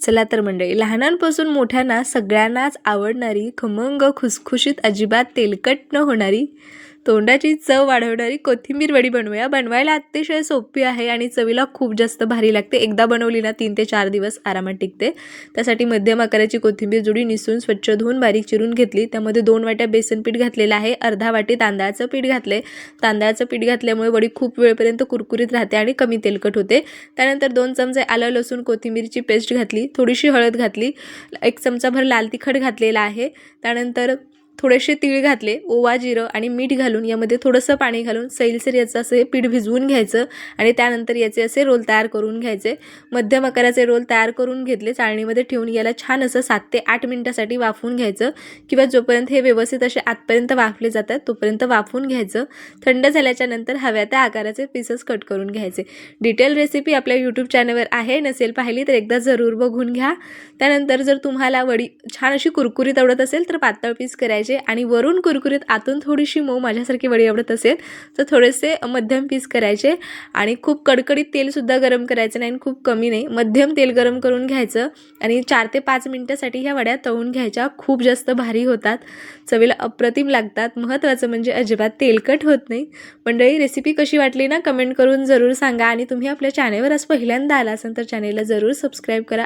चला तर मंडळी लहानांपासून मोठ्यांना सगळ्यांनाच आवडणारी खमंग खुसखुशीत अजिबात तेलकट न होणारी तोंडाची चव वाढवणारी कोथिंबीर वडी बनवूया. बनवायला अतिशय सोपी आहे आणि चवीला खूप जास्त भारी लागते. एकदा बनवली ना तीन ते चार दिवस आरामात टिकते. त्यासाठी मध्यम आकाराची कोथिंबीर जुडी निसून स्वच्छ धुवून बारीक चिरून घेतली. त्यामध्ये दोन वाट्या बेसन पीठ घातलेलं आहे. अर्धा वाटी तांदळाचं पीठ घातले. तांदळाचं पीठ घातल्यामुळे वडी खूप वेळपर्यंत कुरकुरीत राहते आणि कमी तेलकट होते. त्यानंतर दोन चमचे आलं लसूण कोथिंबीरची पेस्ट घातली. थोडीशी हळद घातली. एक चमचाभर लाल तिखट घातलेला आहे. त्यानंतर थोडेसे तीळ घातले ओवा जिरं आणि मीठ घालून यामध्ये थोडंसं पाणी घालून सैलसर याचं असे पीठ भिजवून घ्यायचं आणि त्यानंतर याचे असे रोल तयार करून घ्यायचे. मध्यम आकाराचे रोल तयार करून घेतले चाळणीमध्ये ठेवून याला छान असं सात ते आठ मिनटासाठी वाफवून घ्यायचं किंवा जोपर्यंत हे व्यवस्थित असे आतपर्यंत वाफले जातात तोपर्यंत वाफवून घ्यायचं. थंड झाल्याच्यानंतर हव्या त्या आकाराचे पीसेस कट करून घ्यायचे. डिटेल रेसिपी आपल्या यूट्यूब चॅनलवर आहे नसेल पाहिली तर एकदा जरूर बघून घ्या. त्यानंतर जर तुम्हाला वडी छान अशी कुरकुरीत आवडत असेल तर पातळ पीस करायचे आणि वरून कुरकुरीत आतून थोडीशी मऊ माझ्यासारखी वडी आवडत असेल तर थोडेसे मध्यम पीस करायचे. आणि खूप कडकडीत तेलसुद्धा गरम करायचं नाही आणि खूप कमी नाही. मध्यम तेल गरम करून घ्यायचं. आणि चार ते पाच मिनटासाठी ह्या वड्या तळून घ्यायच्या. खूप जास्त भारी होतात. चवीला अप्रतिम लागतात. महत्त्वाचं म्हणजे अजिबात तेलकट होत नाही. मंडळी रेसिपी कशी वाटली ना? कमेंट करून जरूर सांगा. आणि तुम्ही आपल्या चॅनेलवर आज पहिल्यांदा आला असाल तर चॅनेलला जरूर सबस्क्राईब करा.